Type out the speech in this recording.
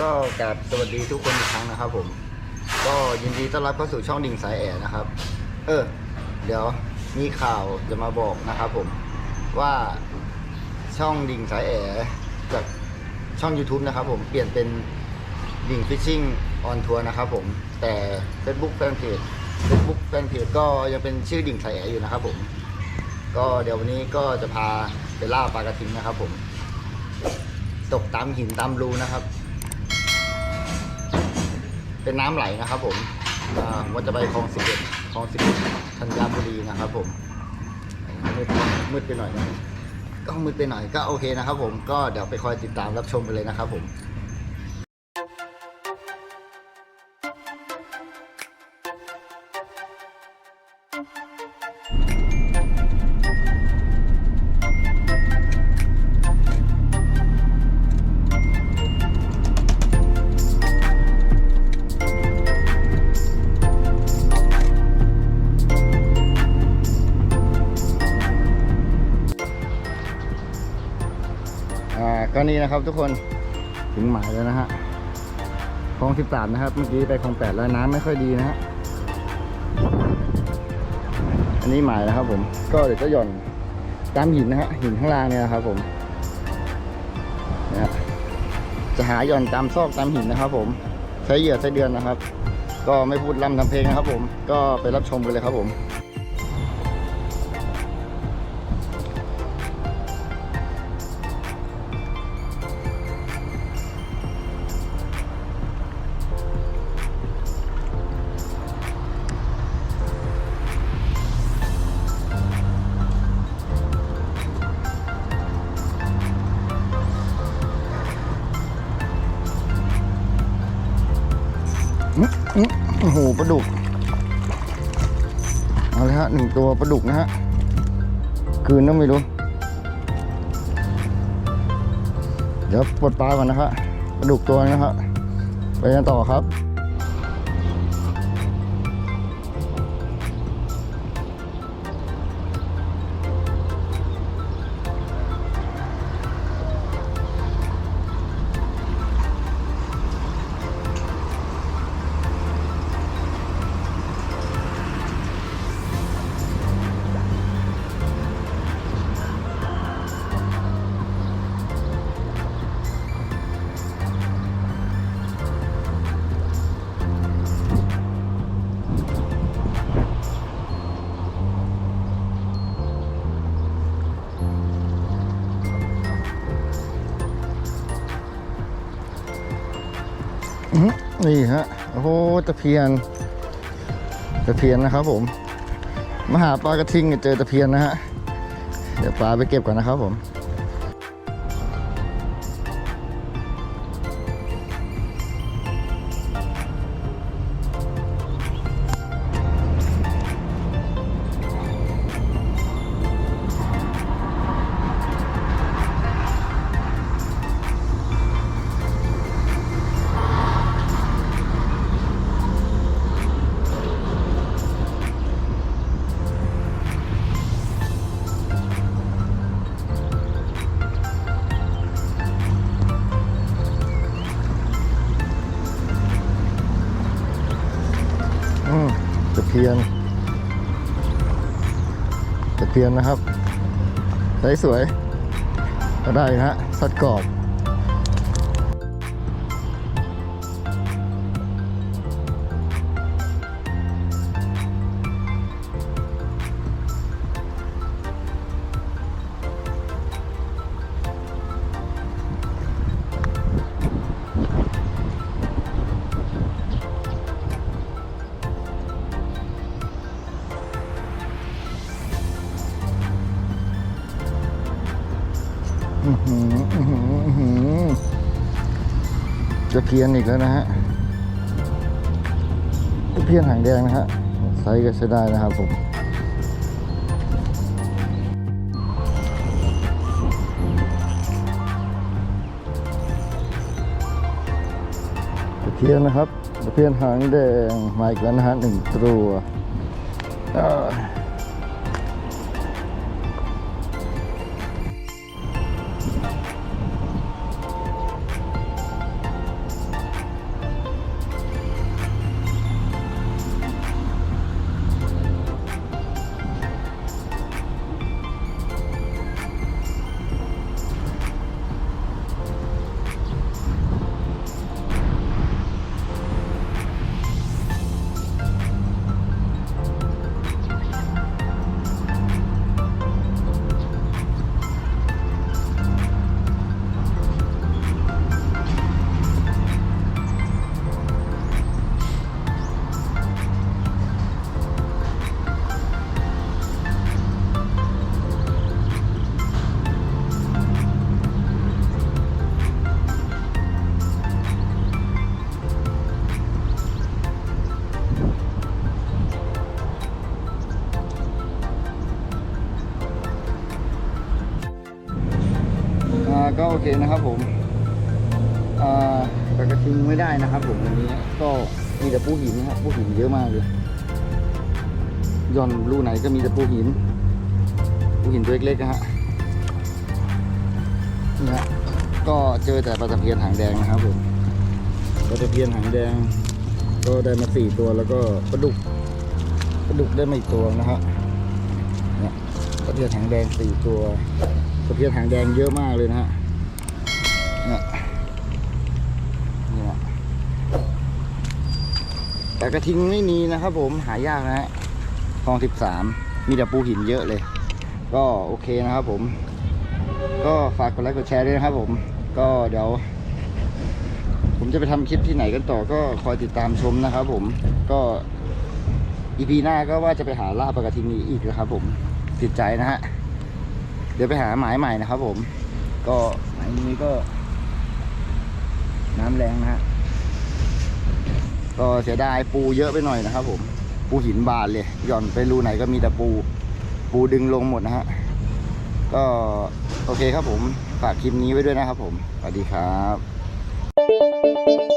ก็กราบสวัสดีทุกคนอีกครั้งนะครับผม ก็ยินดีต้อนรับเข้าสู่ช่องดิ่งสายแอร์นะครับ เออ เดี๋ยวมีข่าวจะมาบอกนะครับผมว่าช่องดิ่งสายแอร์จากช่อง YouTube นะครับผมเปลี่ยนเป็นดิ่งฟิชชิ่งออนทัวร์นะครับผม แต่ Facebook แฟนเพจ Facebook แฟนเพจก็ยังเป็นชื่อดิ่งสายแอร์อยู่นะครับผม ก็เดี๋ยววันนี้ก็จะพาไปล่าปลากระทิงนะครับผม ตกตามหินตามรูนะครับ เป็นน้ำไหลนะครับผมอ่าผมว่าจะไปคลองสิบเอ็ดคลองสิบเอ็ดธัญบุรีนะครับ ผมมืดมืดไปหน่อยนะก็มืดไปหน่อยก็โอเคนะครับ ผมก็เดี๋ยวไปคอยติดตามรับชมกันเลยนะครับ ผม ก็นี่นะครับทุกคนถึงหมายแล้วนะฮะคลองสิบสามนะครับ เมื่อกี้ไปคลองแปดแล้วน้ำไม่ค่อยดีนะฮะอันนี้หมายนะครับ ผมก็เดี๋ยวจะหย่อนตามหินนะฮะหินข้างล่างเนี่ยนะครับ ผมนะฮะจะหาหย่อนตามซอกตามหินนะครับ ผมใช้เหยื่อใช้เดือนนะครับ ก็ไม่พูดล่ำทำเพลงนะครับ ผมก็ไปรับชมกันเลยครับผม โอ้โหปลาดุก เอาเลยฮะหนึ่งตัวปลาดุกนะฮะ คืนต้องไม่รู้ เดี๋ยวปลดปลาก่อนนะฮะปลาดุกตัวนึงนะฮะไปกันต่อครับ นี่ฮะ โอ้โหตะเพียน ตะเพียนนะครับผม มาหาปลากระทิงเนี่ยเจอตะเพียนนะฮะ เดี๋ยวปลาไปเก็บก่อนนะครับผม เพียนตะเพียนนะครับใสสวยก็ได้นะฮะสัดกรอบ อื้อหืออื้อหืออื้อหือตะเพียนอีกแล้วนะฮะตะเพียนหางแดงนะฮะไซส์ก็ใช้ได้นะครับผมตะเพียนนะครับตะเพียนหางแดงมาอีกแล้วนะฮะหนึ่งตัว อ่าอเคนะครับผมอ่กระทิงไม่ได้นะครับผมวันนี้ก็มีแต่ปูหินนะครับปูหินเยอะมากเลยย่อนรูไหนก็มีแต่ปูหินปูหินตัวเล็กๆนะฮะนี่ฮะก็เจอแต่ปลาตะเพียนหางแดงนะครับผมปลาตะเพียนหางแดง ก็ได้มาสี่ตัวแล้วก็ปลาดุกปลาดุกได้มาอีกตัวนะฮะเนี่ยตะเพียนหางแดงสี่ตัวตะเพียนหางแดงเยอะมากเลยนะฮะเนี่ยเนี่ย แต่กระทิงไม่มีนะครับผมหายากนะฮะคลองสิบสามมีแต่ปูหินเยอะเลย ก็โอเคนะครับผม ก็ฝากกดไลค์กดแชร์ด้วยนะครับผม ก็เดี๋ยว ผมจะไปทำคลิปที่ไหนกันต่อก็คอยติดตามชมนะครับผมก็อีพีหน้าก็ว่าจะไปหาล่าปลากระทิงนี้อีกนะครับผมติดใจนะฮะเดี๋ยวไปหาหมายใหม่นะครับผม ก็หมายนี้ก็ น้ำแรงนะฮะ ก็เสียดายปูเยอะไปหน่อยนะครับ ผมปูหินบานเลยหย่อนไปรูไหนก็มีแต่ปู ปูดึงลงหมดนะฮะก็โอเคครับผมฝากคลิปนี้ไว้ด้วยนะครับผมสวัสดีครับ